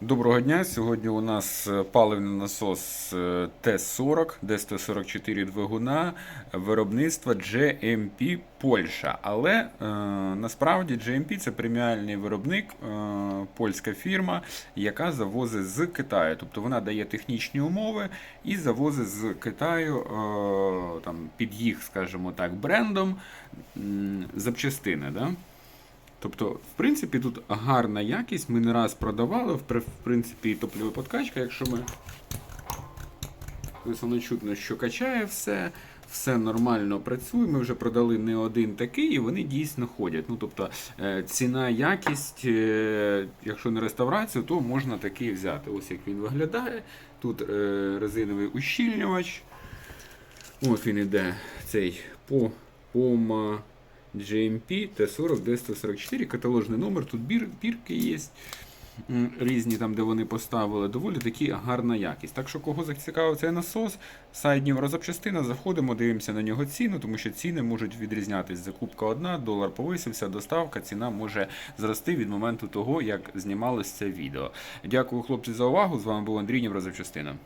Доброго дня. Сьогодні у нас е, паливний насос е, Т-40, Д-144 двигуна виробництва GMP Польща. Але е, насправді GMP це преміальний виробник, е, польська фірма, яка завозить з Китаю. Тобто вона дає технічні умови і завозить з Китаю е, там, під їх, скажімо так, брендом м, запчастини. Да? Тобто, в принципі, тут гарна якість. Ми не раз продавали, в принципі, топлива подкачка, якщо ми. Ось чутно, що качає все, все нормально працює. Ми вже продали не один такий, і вони дійсно ходять. Ну, тобто, е, ціна, якість, е, якщо не реставрацію, то можна такий взяти. Ось як він виглядає. Тут е, резиновий ущільнювач. От він іде цей по POMA GMP T40 D144, каталожний номер, тут бір, бірки є. Різні там, де вони поставили, доволі такі гарна якість. Так що, кого зацікавив цей насос, сайт Дніврозапчастина, заходимо, дивимося на нього ціну, тому що ціни можуть відрізнятись. Закупка одна, долар повисився, доставка, ціна може зрости від моменту того, як знімалось це відео. Дякую, хлопці, за увагу. З вами був Андрій Дніврозапчастина.